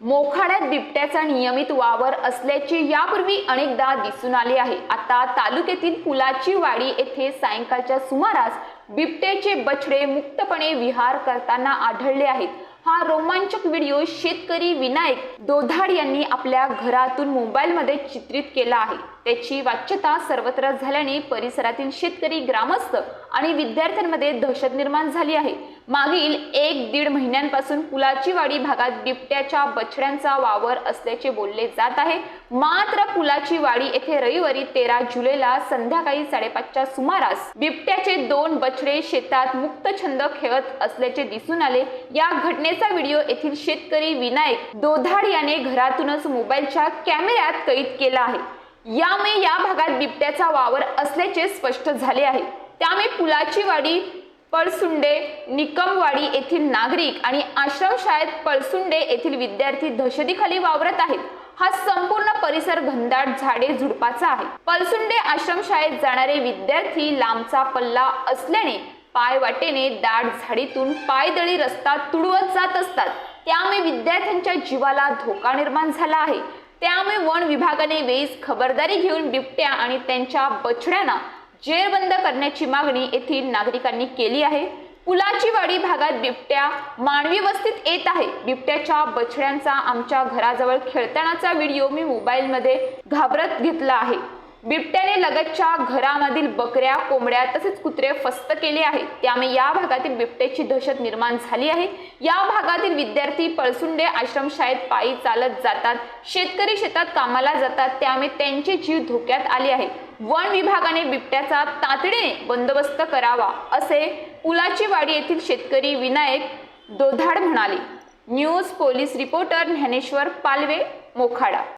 मोखाड्यात बिबट्याचा नियमित वावर असल्याचे यापूर्वी अनेकदा दिसून आले आहे. आता तालुक्यातील पुलाची वाडी येथे सायंकाळच्या सुमारास बिबट्याचे बछडे मुक्तपणे विहार करताना आढळले आहेत. हा रोमांचक व्हिडिओ शेतकरी विनायक दोधाड यांनी आपल्या घरातून मोबाईलमध्ये चित्रित केला आहे. त्याची वाच्यता सर्वत्र झाल्याने परिसरातील शेतकरी ग्रामस्थ आणि विद्यार्थ्यांमध्ये दहशत निर्माण झाली आहे. मागील एक दीड महिन्यांपासून पुलाचीवाडी भागात बिबट्याच्या बछड्यांचा वावर असल्याचे बोलले जात आहे. मात्र पुलाची वाडी येथे रविवारी तेरा जुलैला संध्याकाळी साडेपाचच्या सुमारास बिबट्याचे दोन बछडे शेतात मुक्त छंद खेळत असल्याचे दिसून आले. या घटनेचा व्हिडिओ येथील शेतकरी विनायक दोधाड याने घरातूनच मोबाईलच्या कॅमेऱ्यात कैद केला आहे. यामुळे या भागात बिबट्याचा वावर असल्याचे स्पष्ट झाले आहे. त्यामुळे पुलाची वाडी पळसुंडे निकमवाडी येथील नागरिक आणि आश्रमशाळेत पळसुंडे येथील विद्यार्थी दहशतीखाली वावरत आहेत. हा संपूर्ण परिसर घनदाट झाडे झुडपाचा आहे. पळसुंडे आश्रमशाळेत जाणारे विद्यार्थी लांबचा पल्ला असल्याने पाय वाटेने दाट झाडीतून पायदळी रस्ता तुडवत जात असतात. त्यामुळे विद्यार्थ्यांच्या जीवाला धोका निर्माण झाला आहे. त्यामुळे वन विभागाने वेळीच खबरदारी घेऊन बिबट्या आणि त्यांच्या बछड्यांना जेरबंद करण्याची मागणी येथील नागरिकांनी केली आहे. पुलाची वाडी भागात बिबट्या मानवी वस्तीत येत आहे. बिबट्याच्या बछड्यांचा आमच्या घराजवळ खेळतानाचा व्हिडिओ मी मोबाईलमध्ये घाबरत घेतला आहे. बिबट्याने लगतच्या घरामधील बकऱ्या कोंबड्या तसेच कुत्रे फस्त केले आहेत. त्यामुळे या भागातील बिबट्याची दहशत निर्माण झाली आहे. या भागातील विद्यार्थी पळसुंडे आश्रमशाळेत पायी चालत जातात. शेतकरी शेतात कामाला जातात. त्यामुळे त्यांचे जीव धोक्यात आले आहे वन विभागाने बिबट्याचा तातडीने बंदोबस्त करावा असे पुलाची वाडी येथील शेतकरी विनायक दोधाड म्हणाले. News police reporter Dnyaneshwar Palve Mokhada.